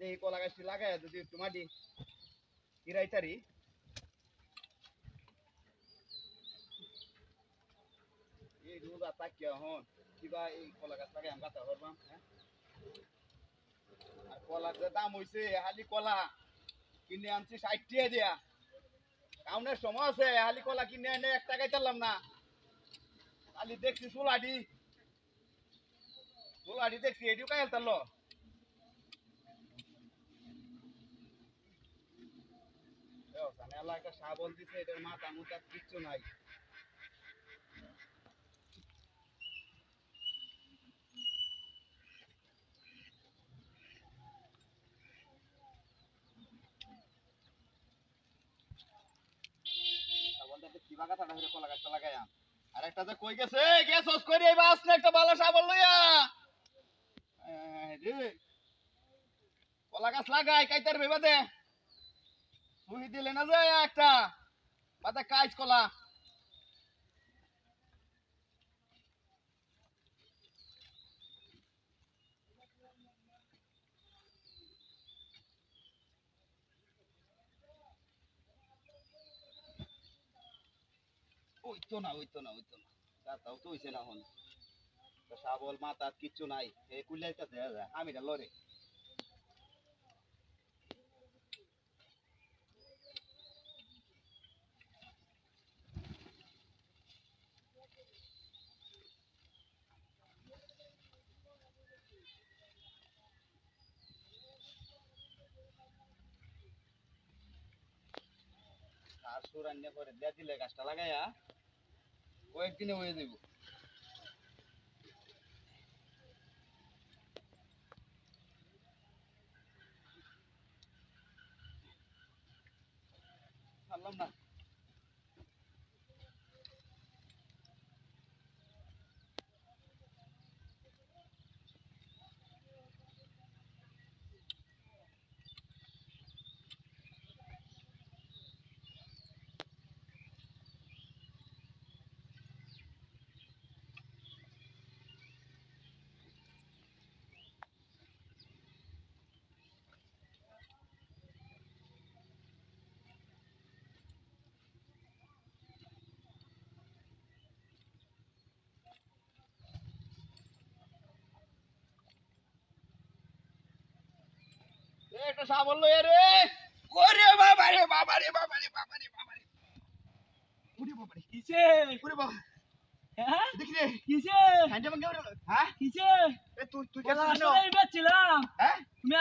এই কলা গাছটি লাগায় যদি একটু মাটি হিরাইতারি এই রোজা হন, কিবা এই কলা গাছ লাগাই পারবাম হ্যাঁ? আর কলার যে দাম হইছে, হালি কলা কিনে আনছি ষাট টিয়া দিয়া। কাউনের সময় আছে, হালি কলা কিনে এনে এক টাকায় চাললাম না। খালি দেখছি চুলাডি চুলাডি দেখছি, এটিও কাই হেলতাল এলাকা সাবল দিছে এটার মাথা মুথা কিচ্ছু নাই আর একটা যে কই গেছে অস করি এই বাস একটা ভালো সাবল লইয়া কলা গাছ লাগাই কাইতার ভেবে দে তুই দিলে না যে একটা। বাদে কাজ কলা। ওই তো না ওই তো না ওই তো না। তাও তো হইছে না হন তো শাবল মাথা কিচ্ছু নাই। এই কুলাইতেছে আমি এটা আর করে দিয়া দিলে গাছটা লাগাইয়া কয়েকদিনে হয়ে যাইব। পারলাম না। একটা শাবল লইয়া রে ওরে বাবা রে বাবা রে বাবা রে বাবা রে বাবা রে। ওরে বাবা রে। কিসে? ওরে বাবা। হ্যাঁ? দেখি রে। কিসে? হ্যাঁ কিসে? তুই তুই কেন আসলে হ্যাঁ? তুমি